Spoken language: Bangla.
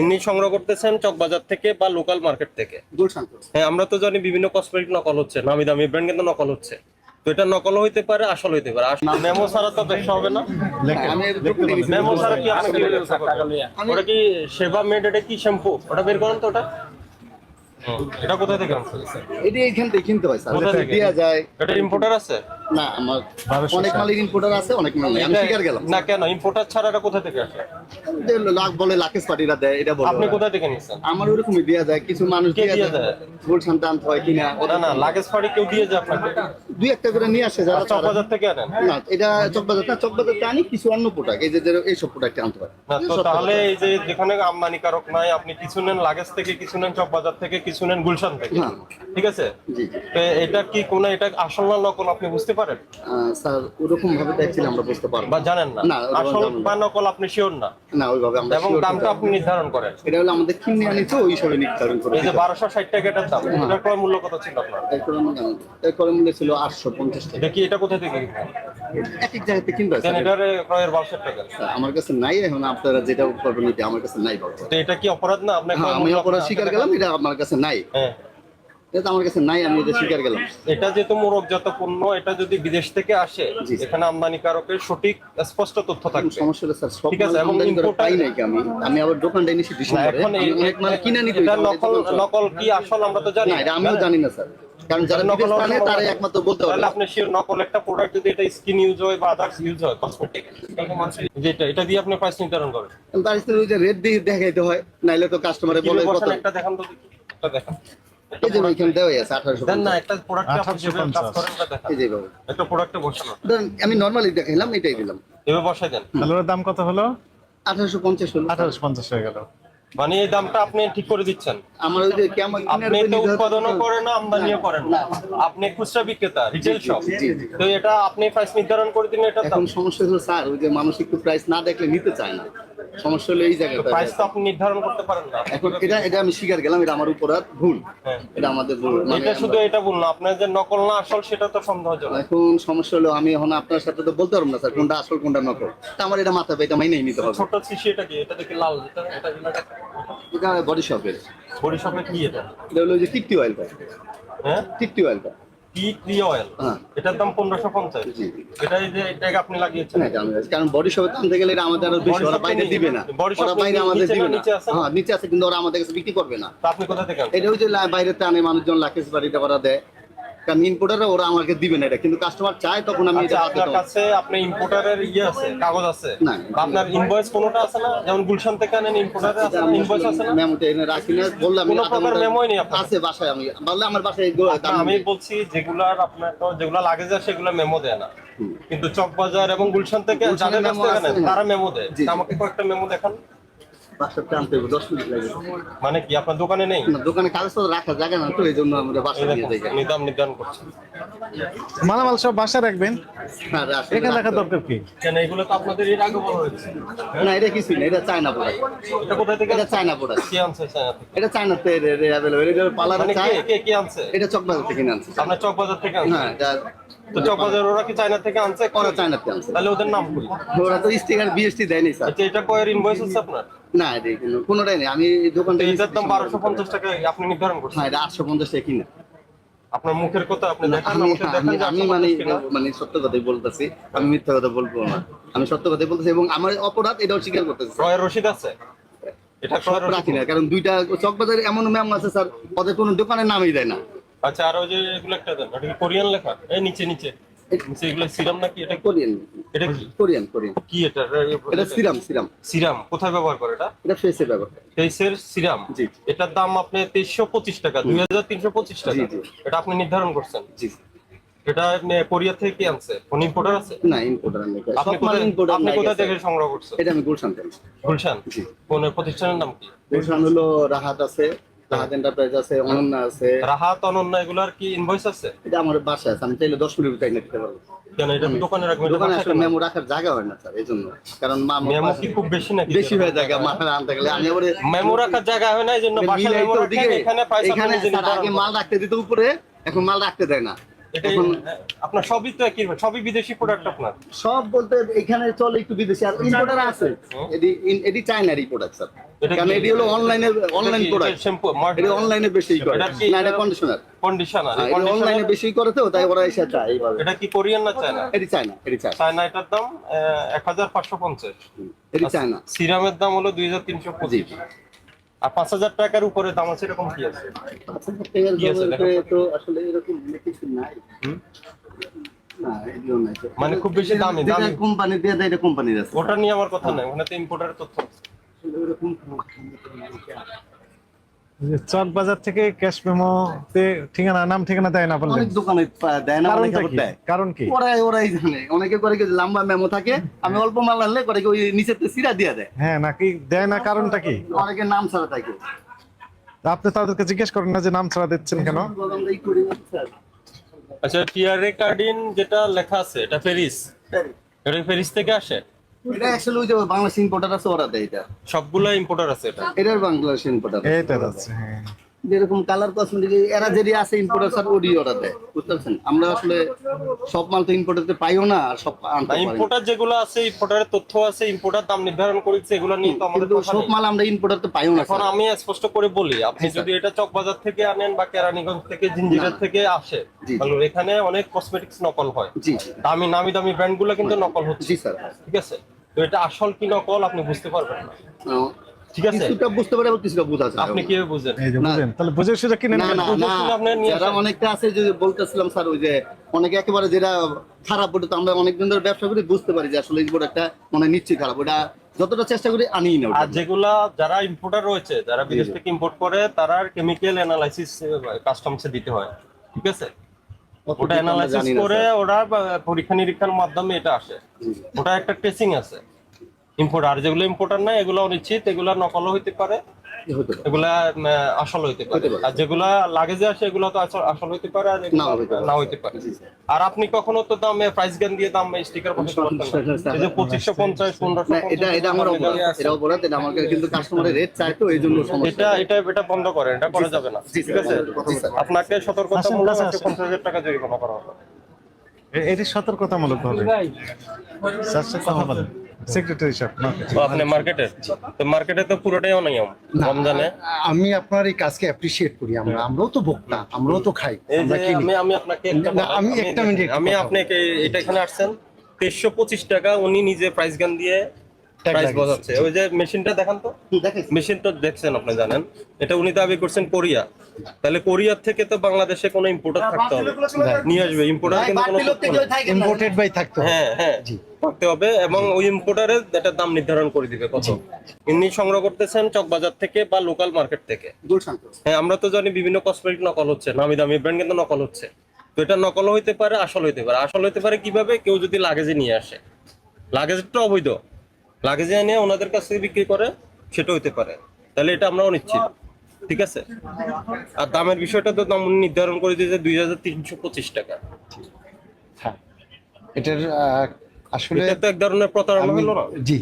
ইনি সংগ্রহ করতেছেন চকবাজার থেকে বা লোকাল মার্কেট থেকে। হ্যাঁ আমরা তো জানি বিভিন্ন কসমেটিক নকল হচ্ছে নামি দামি ব্র্যান্ড কিন্তু নকল হচ্ছে। তো এটা নকল হইতে পারে আসল হইতে পারে। মেমো ছাড়া তো ব্যবসা হবে না। মেমো ছাড়া কি? ওটা কি সেবা মেড এটা কি শ্যাম্পু ওটা বের করেন তো ওটা। এটা কোথায় থেকে আনছেন? এটি এখান থেকে কিনতে হয় স্যার। কোথা থেকে? যায়। এটা ইম্পোর্টার আছে? না আমার অনেক মালিক ইম্পোর্টার আছে অনেক মাল নেই। আমি শিকার গেলাম। না কেন? ইম্পোর্টার ছাড়া এটা কোথা থেকে আসে? লাখ বলে পার্টিরা দেয় এটা বলে আপনি কোথা থেকে নিছেন আমার ওরকমই দেওয়া যায় কিছু মানুষ দিয়ে দেয়? গুলশান টানতে হয় কিনা। না না লাগেজ ফাড়ি কেউ দিয়ে যায় আপনাকে? দুই একটা করে নিয়ে আসে যারা চকবাজার থেকে আনেন? না এটা চকবাজার না চকবাজার আনি কিছু অন্য প্রোডাক্ট এই যে যে এইসব প্রোডাক্ট আনতে পারে। না তো তাহলে এই যে যেখানে আমদানিকারক নাই আপনি কিছু নেন লাগেজ থেকে কিছু নেন চকবাজার থেকে কিছু নেন গুলশান থেকে। হ্যাঁ। ঠিক আছে? জি জি। তো এটা কি কোন এটা আসল না নকল? আপনি বুঝতে পারেন? স্যার ওরকম ভাবে আমরা বুঝতে পারব বা জানেন না? আসল জানি বা নকল আপনি শিওর না? না ওইভাবে আমরা এবং দামটা আপনি নির্ধারণ করেন। এটা হলো আমাদের কিনে আনি তো ওই হিসাবে নির্ধারণ করে এই যে বারোশো ষাট টাকা এটার দাম এটার ক্রয় মূল্য কত ছিল আপনার? মূল্য ছিল আটশো পঞ্চাশ টাকা। দেখি এটা কোথা থেকে? এক এক জায়গাতে হয় স্যার। এটার ক্রয়ের টাকা। আমার কাছে নাই এখন আপনারা যেটা করবেন নিতে আমার কাছে নাই বাবা তো এটা কি অপরাধ না? আপনার হ্যাঁ আমি অপরাধ স্বীকার গেলাম এটা আমার কাছে নাই। হ্যাঁ। এটা আমার কাছে নাই আমি এটা স্বীকার গেলাম এটা যেহেতু মোড়কজাত পণ্য এটা যদি বিদেশ থেকে আসে। এখানে আমদানিকারকের সঠিক স্পষ্ট তথ্য থাকবে। সমস্যা হলো স্যার সব ঠিক আছে, এবং পাই নাই কি আমি? আমি আবার দোকানটা এনেছি ডিসেম্বরে। এখন আমি অনেক মাল কিনে নিতে এটা নকল নকল কি আসল আমরা তো জানি। না এটা আমিও জানেন? জানি না স্যার। কারণ যারা নকল হওয়ার তারা একমাত্র বলতে পারবে। আপনি শিওর নকল একটা প্রোডাক্ট যদি এটা স্কিন ইউজ হয় বা আদার্স ইউজ হয় কসমেটিক যেটা এটা দিয়ে আপনি প্রাইস নির্ধারণ করেন। বাড়িতে ওই যে রেট দিয়ে দেখাইতে হয় নাইলে তো কাস্টমারে বলে কত একটা দেখান তো একটা দেখান। এই যে ওইখানে দেওয়া আছে আঠারোশো দেন না একটা প্রোডাক্ট এই যে বাবু। একটা প্রোডাক্টে বসানো। ধরেন, আমি নর্মালি দেখাইলাম এটাই দিলাম। এভাবে বসাই দেন। তাহলে ওর দাম কত হলো? আঠারোশো পঞ্চাশ হলো। আঠারোশো পঞ্চাশ হয়ে গেল। মানে এই দামটা আপনি ঠিক করে দিচ্ছেন। আমার ওই যে কেমন আপনি তো উৎপাদনও করেন না আমদানিও করেন। না। আপনি খুচরা বিক্রেতা রিটেল শপ। তো এটা আপনি প্রাইস নির্ধারণ করে দিন এটা দাম। এখন সমস্যা হলো স্যার ওই যে মানুষ একটু প্রাইস না দেখলে নিতে চায় না। সমস্যা হলো এই জায়গাটা প্রাইস তো আপনি নির্ধারণ করতে পারেন না। এখন এটা এটা আমি স্বীকার গেলাম এটা আমার উপর ভুল। হ্যাঁ। এটা আমাদের ভুল মানে এটা শুধু এটা বলুন আপনার যে নকল না আসল সেটা তো সন্দেহজনক। এখন সমস্যা হলো আমি এখন আপনার সাথে তো বলতে পারব না স্যার কোনটা আসল কোনটা নকল। তা আমার এটা মাথা এটা মাইনেই নিতে হবে। ছোট শিশি এটা কি? এটা দেখি লাল এটা এটা এটা বডি শপের। বরিশাপে কি এটা? এটা হলো যে টিকটি অয়েলটা হ্যাঁ? টিকটি অয়েলটা টি টি অয়েল হ্যাঁ। এটার দাম পনেরোশো পঞ্চাশ। এটা যে এটাকে আপনি লাগিয়েছেন। হ্যাঁ। কারণ বডি শপে আনতে গেলে এটা আমাদের আরও বেশি ওরা বাইরে দিবে না। ওরা বাইরে আমাদের দিবে না? হ্যাঁ নিচে আছে কিন্তু ওরা আমাদের কাছে বিক্রি করবে না। আপনি কোথা থেকে এটা ওই যে বাইরে টানে মানুষজন লাকেশ বাড়িতে ওরা দেয়। কারণ ওরা আমাকে দিবে না এটা কিন্তু কাস্টমার চায় তখন আমি এটা আচ্ছা হাতে আপনার। কাছে আপনি ইম্পোর্টারের ইয়ে আছে কাগজ আছে না। আপনার ইনভয়েস কোনোটা আছে না যেমন গুলশান থেকে আনেন ইম্পোর্টারে আছে ইনভয়েস আছে না এনে রাখি না বললাম কোনো প্রকার মেমোই নেই আপনার? আছে বাসায় আমি বললে আমার বাসায় আমি বলছি যেগুলার আপনার তো যেগুলা লাগে যায় সেগুলো মেমো দেয় না কিন্তু চকবাজার এবং গুলশান থেকে যাদের কাছ থেকে হ্যাঁ। তারা মেমো দেয়। আমাকে কয়েকটা মেমো দেখান হবে দশ মিনিট মানে কি আপনার দোকানে নেই? না দোকানে কাগজপত্র রাখার জায়গা না তো এই জন্য আমরা বাসায় নিয়ে দেখুন, যাই। উনি দাম নির্ধারণ করছেন মালামাল সব বাসা রাখবেন? হ্যাঁ, আসলে এখানে রাখার দরকার কি? কেন এগুলো তো আপনাদের এর আগে বলা হয়েছে। না এটা কিছুই না এটা চায়না প্রোডাক্ট এটা কোথায় থেকে এটা চায়না প্রোডাক্ট কে আনছে চায়না থেকে? এটা চায়নাতে অ্যাভেলেবল এটা পার্লারে মানে চায়। কে কে কে আনছে? এটা চকবাজার থেকে আনছে। আপনার চকবাজার থেকে আনছে? হ্যাঁ তো চকবাজার ওরা কি চায়না থেকে আনছে? ওরা চায়নাতে আনছে। তাহলে ওদের নাম কই ওরা তো স্টিকার বিএসটি দেয়নি স্যার। আচ্ছা এটা কয়ের ইনভয়েস আছে আপনার? না কোনোটাই নেই। আমি দোকানটা এটার দাম বারোশো পঞ্চাশ টাকা আপনি নির্ধারণ করছেন? হ্যাঁ এটা আটশো পঞ্চাশ টাকা কিনা। আপনার মুখের কথা আপনি আমি আমি যে আমি 850 মানে মানে সত্য কথাই বলতেছি। আমি মিথ্যা কথা বলব না। আমি সত্য কথাই বলতেছি এবং আমার অপরাধ এটাও স্বীকার করতেছি ক্রয়ের রসিদ আছে? এটা রাখি না কারণ দুইটা চক চকবাজারে এমন ম্যাম আছে স্যার ওদের কোনো দোকানের নামই দেয় না। আচ্ছা আর ওই যে এগুলো একটা দেন কোরিয়ান লেখা? এই নিচে নিচে। এগুলো সিরাম নাকি এটা? কোরিয়ান। এটা কি? Korean Korean. কি এটা? এটা সিরাম সিরাম। সিরাম। কোথায় ব্যবহার করে এটা? এটা ফেসে ব্যবহার তেইশের সিরাম? জি। এটার দাম আপনি তেইশশো পঁচিশ টাকা দুই হাজার তিনশো পঁচিশ টাকা। জি, জি। এটা আপনি নির্ধারণ করছেন? জি এটা কোরিয়া থেকে কি আনছে? কোন ইম্পোর্টার আছে? না ইম্পোর্টার আমি আপনি কোথায় আপনি কোথা থেকে সংগ্রহ করছেন? এটা আমি গুলশান থেকে গুলশান? জি। কোন প্রতিষ্ঠানের নাম কি? গুলশান হলো রাহাত আছে। রাহাত এন্টারপ্রাইজ আছে অনন্যা আছে। রাহাত অনন্য এগুলার কি ইনভয়েস আছে? এটা আমার বাসা আছে আমি চাইলে দশ মিনিট এনে দিতে পারব। কেন এটা দোকানে রাখবেন দোকানে আসলে মেমো রাখার জায়গা হয় না স্যার এই জন্য। কারণ মা মেমো কি খুব বেশি নাকি? বেশি হয়ে জায়গা আনতে গেলে। আমি আবার মেমো রাখার জায়গা হয় না এই জন্য বাসায় মেমো রাখেন এখানে পয়সা আগে মাল রাখতে দিত উপরে এখন মাল রাখতে দেয় না। আপনার সবই তো একই সবই বিদেশি প্রোডাক্ট আপনার? সব বলতে এখানে চলে একটু বিদেশি আর ইম্পোর্টার আছে। এটি এটি চায়নারই প্রোডাক্ট স্যার কারণ? এটি হলো অনলাইনে অনলাইন প্রোডাক্ট শ্যাম্পু এটি অনলাইনে বেশি করে। এটা না এটা কন্ডিশনার কন্ডিশনার অনলাইনে বেশি করে তো তাই ওরা এসে চায় এইভাবে। এটা কি কোরিয়ান না চায়না? এটি চায়না এটি চায়না। চায়না এটার দাম এক হাজার পাঁচশো পঞ্চাশ। এটি চায়না। সিরামের দাম হলো দুই হাজার তিনশো পঁচিশ। আর পাঁচ হাজার টাকার উপরে দাম আছে এরকম কি আছে? কি আছে তো আসলে এরকম কিছু নাই। মানে খুব বেশি দামি, দামি। কোম্পানি দিয়ে দেয় এটা কোম্পানির আছে। ওটা নিয়ে আমার কথা নাই ওখানে তো ইম্পোর্টারের তথ্য আছে। যে চক বাজার থেকে ক্যাশ মেমোতে ঠিকানা নাম ঠিকানা দেয় না অনেক দোকানে দেয় না অনেক দেয়। কারণ কি? ওরাই ওরাই জানে। অনেকে করে কি লম্বা মেমো থাকে আমি অল্প মাল আনলে করে কি ওই নিচের সিরা দিয়ে দেয়। হ্যাঁ নাকি দেয় না কারণটা কি? অনেকে নাম ছাড়া থাকে। আপনি তাদেরকে জিজ্ঞেস করেন না যে নাম ছাড়া দিচ্ছেন কেন? আচ্ছা টিআরএ কার্ডিন যেটা লেখা আছে এটা প্যারিস এটা প্যারিস থেকে আসে? এটা আসলে ওই যে বাংলাদেশ ইম্পোর্টার আছে ওরা দেয় এটা। সবগুলো ইম্পোর্টার আছে এটা? এটার বাংলাদেশ ইম্পোর্টার এটা আছে হ্যাঁ। যেরকম কালার কসমেটিক এরা যেটি আছে ইম্পোর্টার ওডি ওরা দেয় বুঝতে পারছেন আমরা আসলে সব মাল তো ইম্পোর্টারতে পাইও না আর সব। ইম্পোর্টার যেগুলো আছে ইম্পোর্টারের তথ্য আছে ইম্পোর্টার দাম নির্ধারণ করেছে এগুলো নিয়ে তো আমাদের সব মাল আমরা ইম্পোর্টারতে পাইও না এখন আমি স্পষ্ট করে বলি আপনি হ্যাঁ, যদি এটা চকবাজার থেকে আনেন বা কেরানীগঞ্জ থেকে জিঞ্জিরার না। থেকে আসে তাহলে এখানে অনেক কসমেটিক্স নকল হয়। দামি নামি দামি ব্র্যান্ডগুলো কিন্তু নকল হচ্ছে। জি স্যার। ঠিক আছে? তো এটা আসল কি নকল আপনি বুঝতে পারবেন না। ঠিক আছে? কিছুটা বুঝতে পারে আবার কিছুটা বোঝা যায়। আপনি কীভাবে বুঝেন? এই যে বুঝেন তাহলে বুঝে সুঝে কিনেন না না না শুনে আপনি নিয়ে যারা অনেকটা আছে যে বলতেছিলাম স্যার ওই যে অনেকে একেবারে যেটা খারাপ ওটা তো আমরা অনেকদিন ধরে ব্যবসা করি বুঝতে পারি যে আসলে এই প্রোডাক্টটা মানে খারাপ। ওটা যতটা চেষ্টা করি আনি না আর যেগুলা যারা ইম্পোর্টার রয়েছে যারা বিদেশ থেকে ইম্পোর্ট করে তারা কেমিক্যাল অ্যানালাইসিস কাস্টমসে দিতে হয়। ঠিক আছে? ওটা অ্যানালাইসিস করে ওরা পরীক্ষা নিরীক্ষার মাধ্যমে এটা আসে। ওটা একটা টেস্টিং আছে। ইম্পোর্টার আর যেগুলো ইম্পোর্টার নাই এগুলো নিশ্চিত এগুলা নকলও হইতে পারে। কি হতে পারে? এগুলা আসল হইতে পারে। আর যেগুলা লাগেজে আসে এগুলো তো আসল আসল হইতে পারে আর। না হইতে পারে। আর আপনি কখনো তো দামে প্রাইস গান দিয়ে দাম স্টিকার বসাতে পারতেন না? এই যে পঁচিশশো পঞ্চাশ পনেরোশো না এটা এটা আমার অপরাধ এটা অপরাধ এটা আমার কিন্তু কাস্টমারের রেট চাই তো এই জন্য সমস্যা। এটা এটা এটা বন্ধ করেন এটা করা যাবে না। ঠিক আছে? আপনাকে সতর্কতামূলক আসেন। পঞ্চাশ হাজার টাকা জরিমানা করা হবে। এটি সতর্কতামূলক ভাবে স্যার কথা বলেন। সেক্রেটারি সাহেব আপনি মার্কেটের তো মার্কেটে তো পুরোটাই অনিয়ম রমজানে? আমি আপনার এই কাজকে অ্যাপ্রিসিয়েট করি আমরা আমরাও তো ভোক্তা আমরাও তো খাই আমি আমি আপনাকে একটা আমি আমি- একটা মিনিট আমি আপনাকে এটা এখানে আসছেন। তেইশশো পঁচিশ টাকা উনি নিজে প্রাইস গান দিয়ে প্রাইস। ওই যে মেশিনটা দেখান তো। মেশিন তো দেখছেন আপনি জানেন। এটা উনি দাবি করছেন কোরিয়া। তাহলে কোরিয়ার থেকে তো বাংলাদেশে কোনো ইম্পোর্টার থাকতে হবে। নিয়ে আসবে। ইম্পোর্টার কিন্তু কোনো ইম্পোর্টেড বাই থাকতো হ্যাঁ হ্যাঁ। করতে হবে এবং ওই ইম্পোর্টারের একটা দাম নির্ধারণ করে দিবে কত। ইনি সংগ্রহ করতেছেন চকবাজার থেকে বা লোকাল মার্কেট থেকে। হ্যাঁ আমরা তো জানি বিভিন্ন কসমেটিক নকল হচ্ছে নামি দামি ব্র্যান্ড কিন্তু নকল হচ্ছে। তো এটা নকল হইতে পারে আসল হইতে পারে। আসল হইতে পারে কীভাবে? কেউ যদি লাগেজে নিয়ে আসে। লাগেজটা অবৈধ। লাগেজে এনে ওনাদের কাছ থেকে বিক্রি করে সেটা হইতে পারে। তাহলে এটা আমরা অনিশ্চিত ঠিক আছে? আর দামের বিষয়টা তো দাম নির্ধারণ করে দিয়েছে দুই হাজার তিনশো পঁচিশ টাকা। হ্যাঁ। এটার আসলে এটা তো এক ধরনের প্রতারণা হলো না? জি।